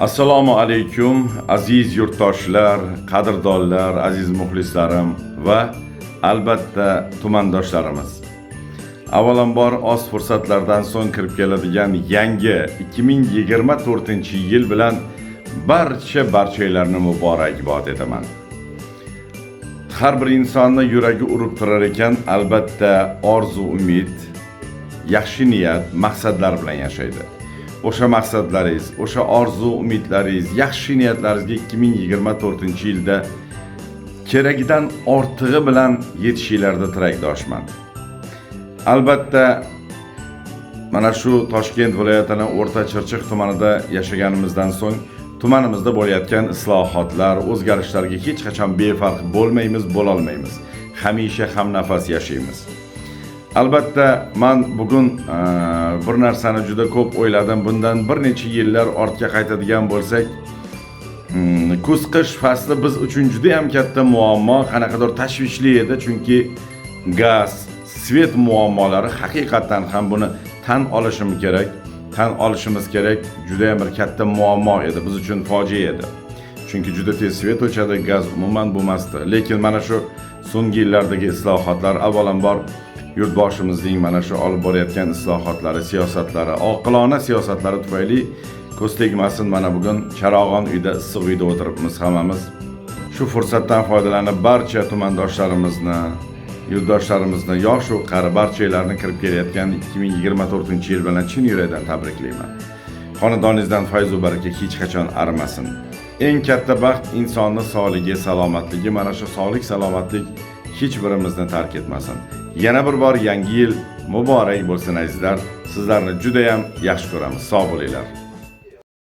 assalomu alaykum aziz yurtdoshlar qadrdonlar aziz muxlislarim va albatta tumandoshlarimiz avvalambor oz fursatlardan so'ng kirib keladigan yangi 2024 yil bilan barcha barchanglarni muborakbod etaman. Har bir insonni yuragi urib turar ekan albatta orzu umid yaxshi niyat maqsadlar bilan yashaydi. O'sha maqsadlaringiz o'sha orzu umidlaringiz yaxshi niyatlaringizga 2024 yilda keragidan ortig'i bilan yetishinglarda tilakdoshman. Albatta mana shu toshkent viloyatini o'rta chirchiq tumanida yashaganimizdan so'ng tumanimizda bo'layotgan islohotlar o'zgarishlarga hech qachon befarq bo'lmaymiz bo'lolmaymiz. Hamisha hamnafas yashaymiz. Albatta man bugun bir narsani juda ko'p o'yladim. Bundan bir necha yillar ortga qaytadigan bo'lsak mm, kuz qish fasli biz uchun juda ham katta muammo qanaqadir tashvishli edi. Chunki gaz svet muammolari haqiqatdan ham buni tan olishim kerak tan olishimiz kerak. Juda ham bir katta muammo edi. Biz uchun fojia edi. Chunki juda tez svet o'chadi gaz umuman bo'lmasdi. Lekin mana shu so'nggi yillardagi islohotlar avvalambor yurtboshimizning mana shu olib borayotgan islohotlari siyosatlari oqilona siyosatlari tufayli ko'z tegmasin mana bugun charog'on uyda issiq uyda o'tiribmiz hammamiz. Shu fursatdan foydalanib barcha tumandoshlarimizni yurtdoshlarimizni yoshu qari barchalarni kirib kelayotgan 2024 yil bilan chin yurakdan tabriklayman. Xonadoningizdan fayzu baraka hech qachon arimasin. Eng katta baxt insonni sog'ligi salomatligi mana shu sog'lik salomatlik hech birimizni tark etmasin. Yana bir bor yangi yil muborak bo'lsin azizlar. Sizlarni judayam yaxshi ko'ramiz. Sog' bo'linglar.